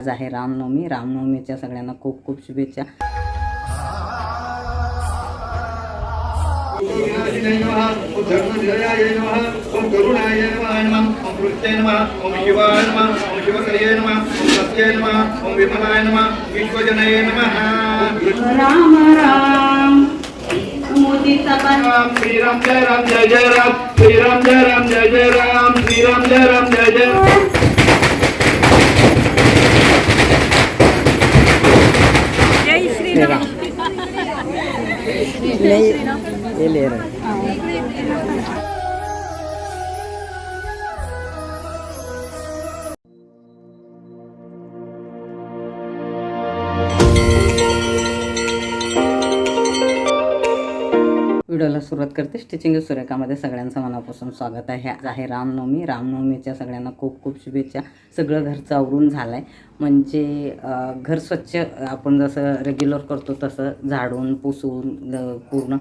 आज आहे रामनवमी. रामनवमीच्या सगळ्यांना खूप खूप शुभेच्छा. राम राम. श्रीराम जय राम जय जय राम. श्रीराम जय राम जय जय राम. श्रीराम जय राम जय जय राम. सुरुवात करते. स्टिचिंग सुरेखामध्ये सगळ्यांचं मनापासून स्वागत आहे. आज आहे रामनवमी. रामनवमीच्या सगळ्यांना खूप खूप शुभेच्छा. सगळं घरचं आवरून झालं आहे म्हणजे घर स्वच्छ आपण जसं रेग्युलर करतो तसं झाडून पुसून पूर्ण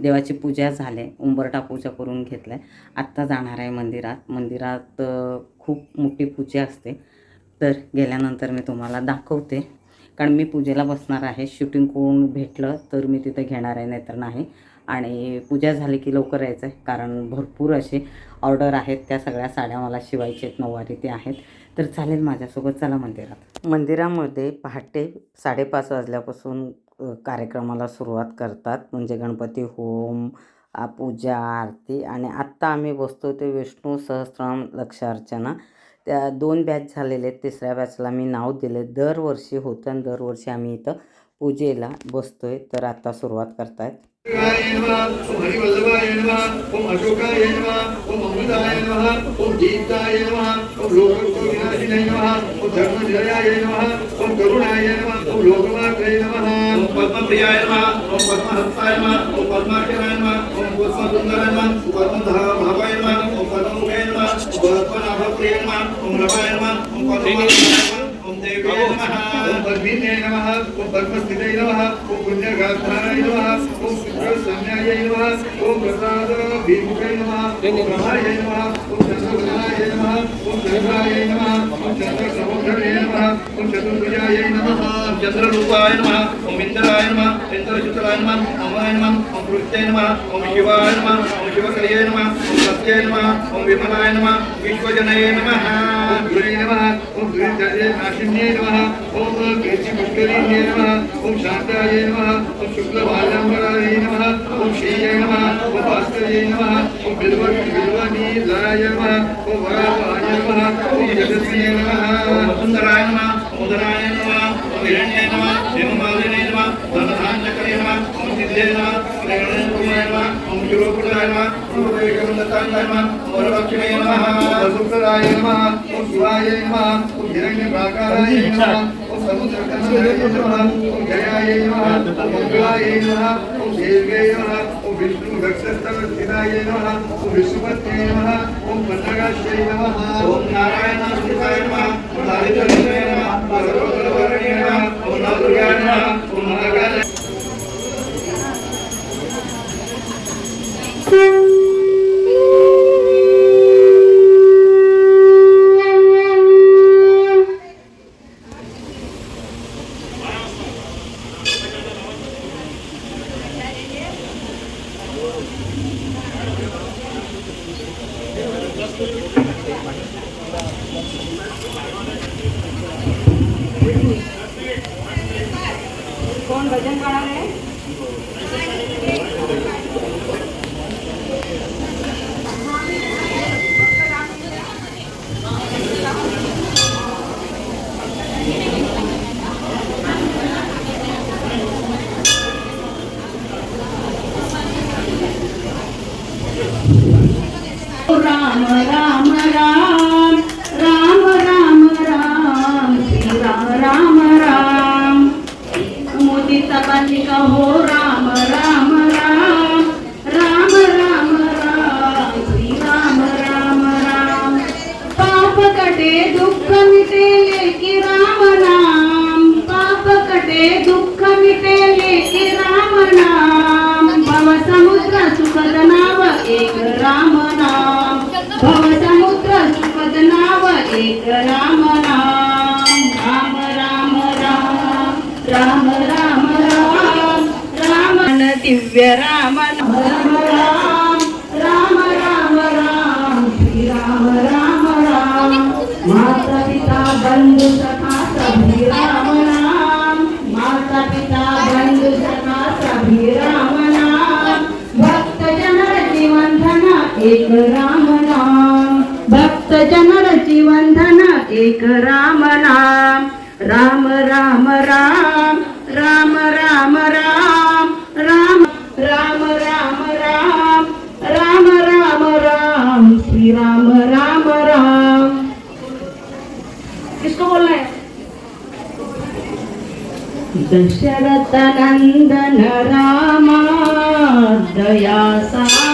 देवाची पूजा झाली. उंबरटा पूजा करून घेतलं आहे आत्ता जाणार आहे मंदिरात. मंदिरात खूप मोठी पूजा असते. तर गेल्यानंतर मी तुम्हाला दाखवते. कारण मी पूजेला बसणार आहे. शूटिंग कोण भेटलं तर मी तिथं घेणार आहे नाहीतर नाही. आणि पूजा झाली की लवकर यायचं आहे कारण भरपूर असे ऑर्डर आहेत. त्या सगळ्या साड्या मला शिवायचे आहेत नऊवारी ते आहेत. तर चालेल माझ्यासोबत चला मंदिरात. मंदिरामध्ये पहाटे साडेपाच वाजल्यापासून कार्यक्रमाला सुरुवात करतात. म्हणजे गणपती होम पूजा आरती आणि आत्ता आम्ही बसतो ते विष्णू सहस्रनाम लक्षार्चना त्या दोन बॅच झालेले आहेत. तिसऱ्या बॅचला मी नाव दिले. दरवर्षी होतं आणि दरवर्षी आम्ही इथं पूजेला बसतो आहे तर आत्ता सुरुवात करतायत. हरिवल्लभाय नमः ओम अशोकाय नमः ओम अमृताय नमः ओम दीप्ताय नमः ओम लोकविनाशिने नमः ओम धर्मजयाय नमः ओम करुणाय नमः ओम लोकमात्रे नमः ओम पद्मप्रियाय नमः ओम पद्महस्ताय नमः ओम पद्माक्षराय नमः ओम पुष्पसुन्दराय नमः पद्मधाभावाय नमः ओम पद्ममुखाय नमः ओम पद्मनाभप्रियाय नमः ओम रमाय नमः ओम पद्मवासाय नमः ओम देव्याय नमः ओम पद्मिन्ये नमः ओम पद्मस्थिते नमः ओम पुण्यगात्राय नमः ओम शुक्रसंज्ञाय नमः ओम प्रसाद भीमुखे नमः ओम रमाय नमः ओम चंद्रवदनाय नमः ओम चंद्राय नमः ओम चंद्रसमुद्रये नमः ओम चतुर्भुजाय नमः ओम चंद्ररूपाय नमः ओम इन्द्राय नमः इन्द्रचित्राय नमः ओमाय नमः ओम कृत्ये नमः ओम शिवाय नमः ओम शिवकर्ये नमः ओम सत्ये नमः ओम विमलाय नमः विश्वजनये नमः ओम गुरे नमः ओम गुरुजये नाशिन्ये नमः ओम कीर्तिपुष्करिण्ये नमः ओम शान्ताय नमः ओम शुक्लबालाम्बराय नमः ओम श्रीये नमः ओम भास्कर्ये नमः ओम बिल्वति बिल्वनीलाय नमः ओम वराहाय नमः ओम यशस्विये नमः ओम सुन्दराय नमः ओम उदराय नमः ओम हिरण्ये नमः हेममालिने नमः धनधान्यकरे नमः ओम सिद्धे नमः प्रेरणे नमः ओम शिवपुत्राय नमः ओम वेगवन्दताय नमः ओम वरलक्ष्मे नमः ओम शुक्राय नमः ओम शिवाय नमः ओम हिरण्यप्राकाराय नमः ओम समुद्रकन्नाय नमः ओम जयाय नमः ओम मंगलाय नमः ओम देव्ये नमः ओम विष्णु भक्तस्तवस्थिताय नमः ओम विष्णुपत्ये नमः ओम पन्नगाश्यै नमः ओम नारायणास्थिताय नमः ओम लालिताय नमः ओम सर्वबलवर्णे नमः ओम नवदुर्गाय नमः ओम महाकाय कोण Thank you. कटे दुःख मिटे लेकी राम नाम. पाप कटे दुःख मिटे लेकी राम नाम. भव समुद्र सुखद नाव एक राम नाम. भव समुद्र सुखद नाव एक राम नाम. राम राम राम. राम राम राम. राम दिव्य राम राम राम राम राम. राम माता पिता बंधु सखा सभी राम नाम माता पिता बंधु सखा सभी राम नाम भक्त जनर जीवन धना एक राम नाम भक्त जनर जीवन धना एक राम नाम राम राम राम राम राम राम राम राम राम राम राम राम राम श्री राम दशरथनन्दन रामा दया सा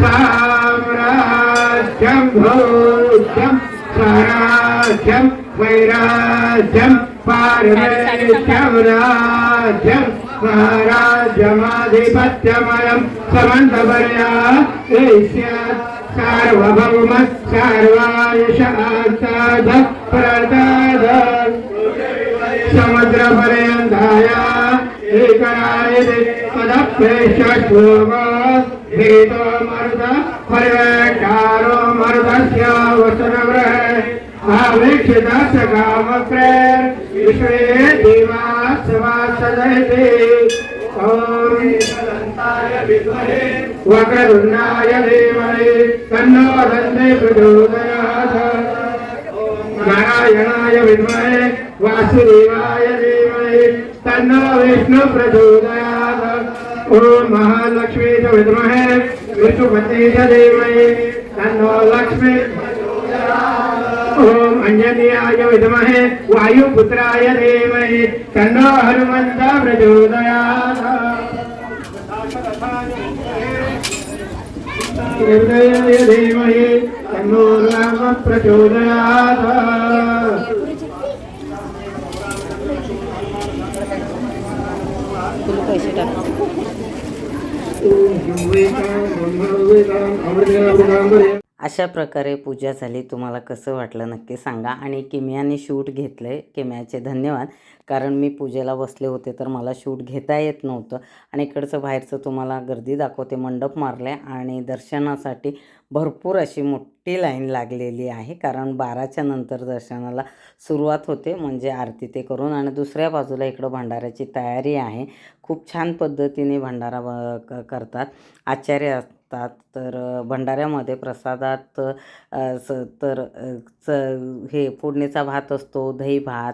साम्राज्यं भोज्यं स्वराज्यं वैराज्यं पारमेश्यं राज्यं स्वराज्यमाधिपत्यमयं समन्तपर्या एष्यात् सार्वभौम सर्वायुष आसाद प्रदाद। समुद्रपर्यन्ताया एकराय पदप्रेष्ठोम भीतो मरुद परिवेक्षारो मरुदस्य वसनव्रह आवेक्षितस्य कामप्रे विश्वे देवासवासदयति ॐ वकरुणाय देवये तन्नो वदन्ते प्रचोदयाथ नारायणाय विद्महे वासुदेवाय देवये तन्नो विष्णु प्रचोदयाथ ॐ महालक्ष्मी च विद्महे विष्णुपते च धीमहि तन्नो लक्ष्मी। ॐ अञ्जनेयाय विद्महे वायुपुत्राय धीमहि तन्नो हनुमन्त प्रचोदयात्। हृदयाय धीमहि तन्नो राम प्रचोदयात्। अशा प्रकारे पूजा झाली. तुम्हाला कसं वाटलं नक्की सांगा. आणि किम्याने शूट घेतलं आहे किम्याचे धन्यवाद. कारण मी पूजेला बसले होते तर मला शूट घेता येत नव्हतं. आणि इकडचं बाहेरचं तुम्हाला गर्दी दाखवते. मंडप मारले आणि दर्शनासाठी भरपूर अशी मोठी लाईन लागलेली आहे. कारण बाराच्या नंतर दर्शनाला सुरुवात होते म्हणजे आरती ते करून. आणि दुसऱ्या बाजूला इकडं भंडाऱ्याची तयारी आहे. खूप छान पद्धतीने भंडारा ब- क- करतात. आचार्य असतात. तर भंडाऱ्यामध्ये प्रसादात स तर च हे फोडणीचा भात असतो दही भात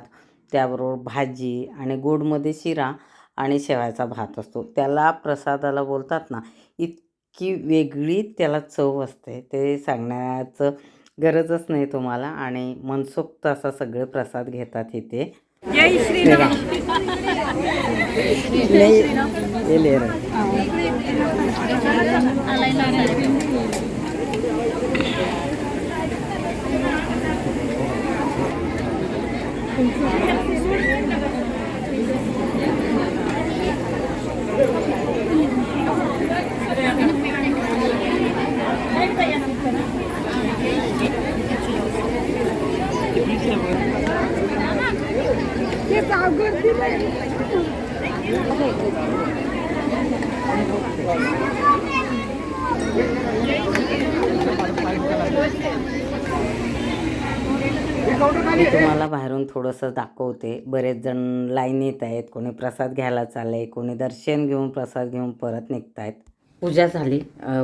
त्याबरोबर भाजी आणि गोडमध्ये शिरा आणि शेवायचा भात असतो. त्याला प्रसादाला बोलतात ना इतकी वेगळी त्याला चव असते. ते सांगण्याचं गरजच नाही तुम्हाला आणि मनसोक्त असा सगळे प्रसाद घेतात इथे. मी तुम्हाला बाहेरून थोडंसं दाखवते. बरेच जण येत आहेत. कोणी प्रसाद घ्यायला चालले कोणी दर्शन घेऊन प्रसाद घेऊन परत निघत आहेत पूजा झाली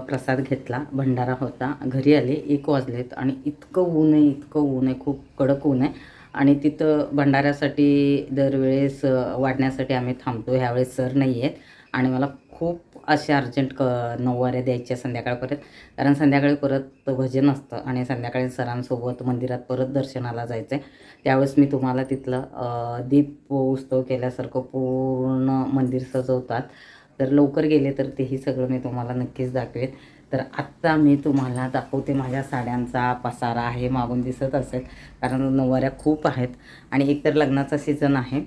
प्रसाद घेतला भंडारा होता घरी आले एक वाजलेत आणि इतकं ऊन आहे इतकं ऊन आहे खूप कडक ऊन आहे. आणि तिथं भंडाऱ्यासाठी दरवेळेस वाढण्यासाठी आम्ही थांबतो. ह्यावेळेस सर नाही आहेत आणि मला खूप असे अर्जंट क नऊवाऱ्या द्यायच्या संध्याकाळपर्यंत कारण संध्याकाळी परत भजन असतं आणि संध्याकाळी सरांसोबत मंदिरात परत दर्शनाला जायचं आहे त्यावेळेस मी तुम्हाला तिथलं दीप उत्सव केल्यासारखं पूर्ण मंदिर सजवतात. तर लवकर गेले तर तेही सगळं मी तुम्हाला नक्कीच दाखवेन. तर आत्ता मी तुम्हाला दाखवते माझ्या साड्यांचा पसारा आहे मागून दिसत असेल कारण नवऱ्या खूप आहेत. आणि एकतर लग्नाचा सीझन आहे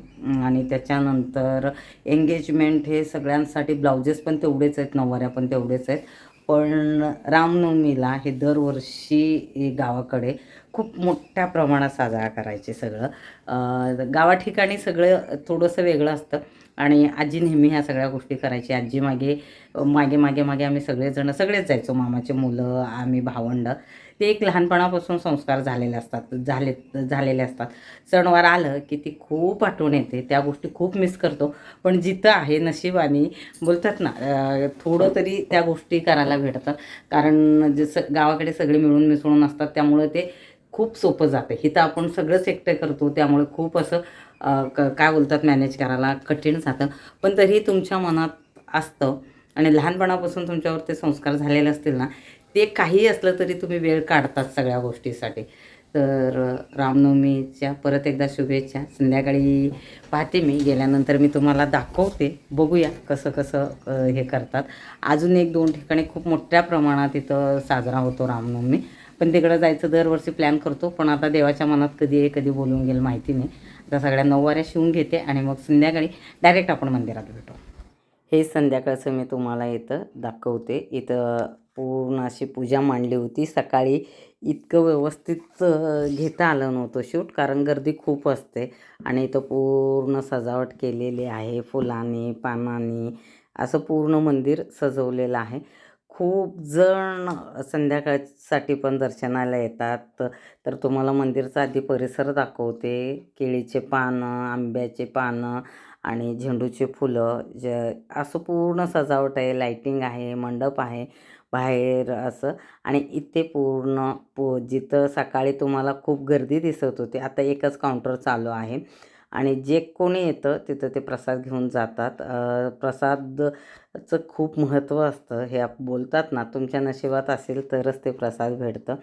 आणि त्याच्यानंतर एंगेजमेंट हे सगळ्यांसाठी ब्लाउजेस पण तेवढेच आहेत नवऱ्या पण तेवढेच आहेत. पण रामनवमीला हे दरवर्षी गावाकडे खूप मोठ्या प्रमाणात साजरा करायचे सगळं. गावा ठिकाणी सगळं थोडंसं वेगळं असतं. आणि आजी नेहमी ह्या सगळ्या गोष्टी करायची. आजी मागे मागे मागे मागे आम्ही सगळेजण सगळेच जायचो. मामाचे मुलं आम्ही भावंड. ते एक लहानपणापासून संस्कार झालेले असतात झाले झालेले असतात. सणवार आलं की ती खूप आठवण येते. त्या गोष्टी खूप मिस करतो. पण जिथं आहे नशिबाने बोलतात ना थोडं तरी त्या गोष्टी करायला भेटतात. कारण जसं गावाकडे सगळे मिळून मिसळून असतात त्यामुळं ते खूप सोपं जातं. इथं आपण सगळंच एकटं करतो त्यामुळे खूप असं क काय बोलतात मॅनेज करायला कठीण जातं. पण तरीही तुमच्या मनात असतं आणि लहानपणापासून तुमच्यावर ते संस्कार झालेले असतील ना ते काही असलं तरी तुम्ही वेळ काढतात सगळ्या गोष्टीसाठी. तर रामनवमीच्या परत एकदा शुभेच्छा. संध्याकाळी पाहते मी. गेल्यानंतर मी तुम्हाला दाखवते. बघूया कसं कसं हे करतात. अजून एक दोन ठिकाणी खूप मोठ्या प्रमाणात इथं साजरा होतो रामनवमी. पण तिकडं जायचं दरवर्षी प्लॅन करतो. पण आता देवाच्या मनात कधी आहे कधी बोलून गेलं माहिती नाही. आता सगळ्या नऊवाऱ्या शिवून घेते आणि मग संध्याकाळी डायरेक्ट आपण मंदिरात भेटू. हे संध्याकाळचं मी तुम्हाला इथं दाखवते. इथं पूर्ण अशी पूजा मांडली होती. सकाळी इतकं व्यवस्थित घेता आलं नव्हतं शूट कारण गर्दी खूप असते आणि इथं पूर्ण सजावट केलेली आहे. फुलांनी पानांनी असं पूर्ण मंदिर सजवलेलं आहे. खूप जण संध्याकाळसाठी पण दर्शनाला येतात. तर तुम्हाला मंदिरचा आधी परिसर दाखवते. केळीचे पानं आंब्याचे पानं आणि झेंडूचे फुलं. ज असं पूर्ण सजावट आहे लाईटिंग आहे मंडप आहे बाहेर असं. आणि इथे पूर्ण पो जिथं सकाळी तुम्हाला खूप गर्दी दिसत होती आता एकच काउंटर चालू आहे. आणि जे कोणी येतं तिथं ते प्रसाद घेऊन जातात. प्रसादचं खूप महत्त्व असतं. हे आप बोलतात ना तुमच्या नशिबात असेल तरच ते प्रसाद भेटतं.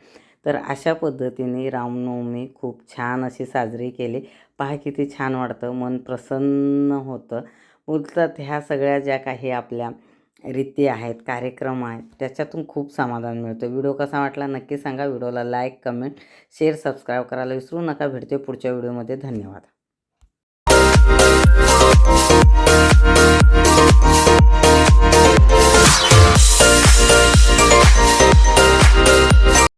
तर अशा पद्धतीने रामनवमी खूप छान अशी साजरी केली. पहा किती छान वाटतं. मन प्रसन्न होतं. बोलतात ह्या सगळ्या ज्या काही आपल्या रीती आहेत कार्यक्रम आहेत त्याच्यातून खूप समाधान मिळतं. व्हिडिओ कसा वाटला नक्की सांगा. व्हिडिओला लाईक कमेंट शेअर सबस्क्राईब करायला विसरू नका. भेटते पुढच्या व्हिडिओमध्ये. धन्यवाद. you